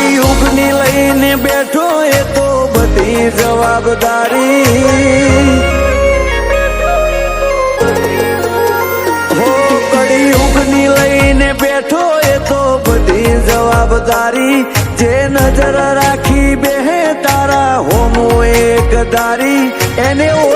કડી યુગની લઈને બેઠો એ તો બધી જવાબદારી. જે નજર રાખી બે તારા હોમો એક દારી. એને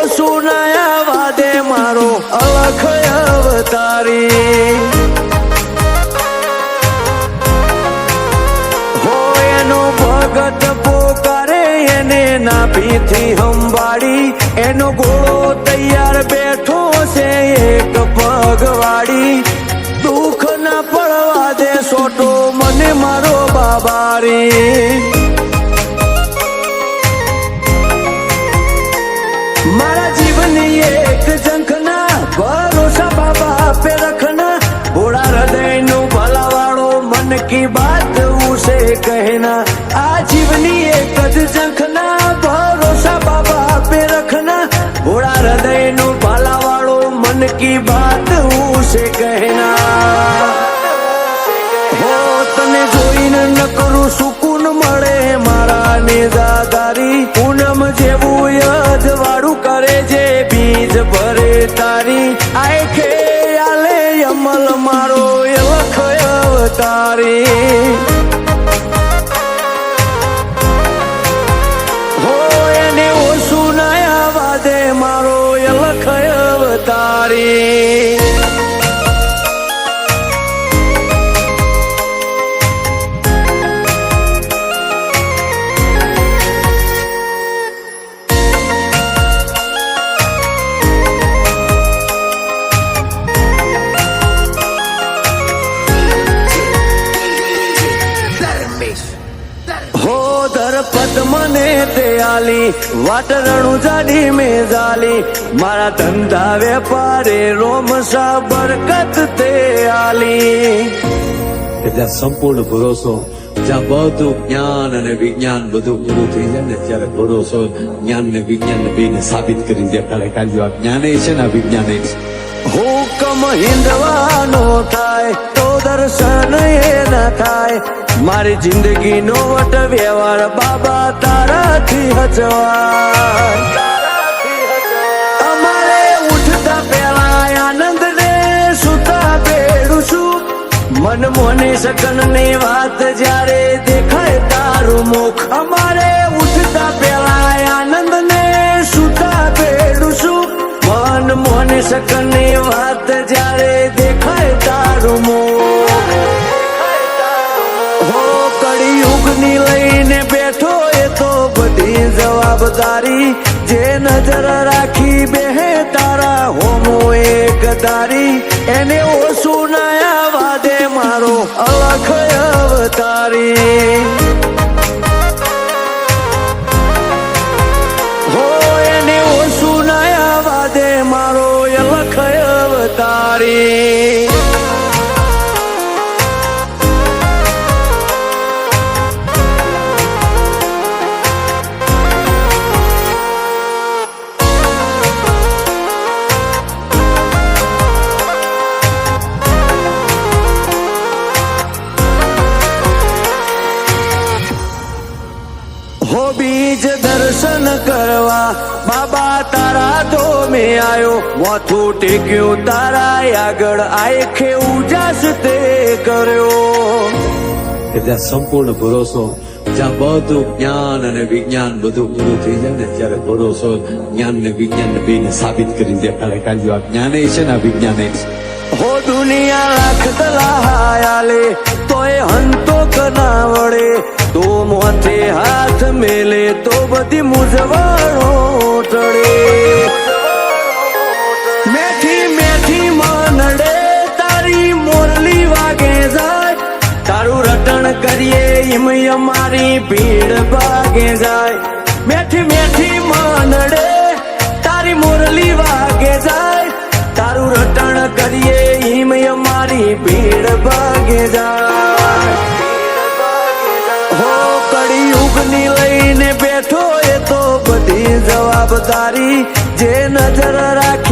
એને નાભીથી હંબાડી એનો ઘોડો તૈયાર બેઠો છે એક પગવાડી દુઃખ ના પડવા દે સોટો, મને મારો બાબારી. મારા જીવન એક ઝંખના ભરોસા બાબા આપે ભલાવાળો बात उसे कहना। हो, तने જોઈને ન કરું સુકૂન મળે મારા નેદાદારી પૂનમ જેવું યજવાડું કરે જે બીજ ભરે તારી આય ખે આલે અમલ મારો એવખ અવતારી મારો એલખ અવતારી મને તે આલી વાટરણું જાડી મે જાલી. મારા ધંધા વેપારે રોમસા બરકત તે આલી. એટલે સંપૂર્ણ ભરોસો, જ્યાં બધું જ્ઞાન અને વિજ્ઞાન બધું પૂરું થઈ જાય ને ત્યારે ભરોસો જ્ઞાન ને વિજ્ઞાન ને બેને સાબિત કરી દેખાડે કાઢ્યું આ જ્ઞાને છે ને આ વિજ્ઞાને છે. હુકમ હિંદવાનો થાય તો દર્શન એ ન થાય. મારી જિંદગીનો વટ વ્યવહાર બાબા તારાથી હજવાય. અમારે ઉઠતા પેલા આનંદ ને સુતા પેડું છું. મન મોને સકનની વાત જ્યારે દેખાય તારું મુખ. અમારે મોને સકનની વાત જ્યારે દેખાય તારું મુખ હો, કડી યુગની લઈને બેઠો એ તો બધી જવાબદારી. જે નજર રાખી બેહે તારા હોમો એક દારી. એને ઓછું નાયા વાદે મારો અલખ અવતારી. અવતારી હો બીજ દર્શન કરવા. બાબા તારા તો મેં આયો. માથું ટેક્યું તારા આગળ. આખે ઉજાસ તે કર્યો. કે જ્યાં સંપૂર્ણ ભરોસો જ્યાં બધું જ્ઞાન અને વિજ્ઞાન બધું પૂરું થઈ જાય ને ત્યારે ભરોસો જ્ઞાન ને વિજ્ઞાન ને બેને સાબિત કરી દેખાડે કાઢ્યું આ જ્ઞાને છે ને વિજ્ઞાને છે. હો દુનિયા લાખ તલાહાયાલે તોય હંતો કના વળે. તો મોથે હાથ મેલે તો બધી મૂંઝવણો ટળે. મેથી મેઠી નડે તારી મોરલી વાગે જાય. તારું રટણ કરીએ એમ અમારી ભીડ ભાગે જાય. મેથી મેઠી નડે તારી મોરલી વાગે જાય. તારું રટણ કરીએ એમ અમારી ભીડ ભાગે જાય. જવાબદારી જે નજર રાખી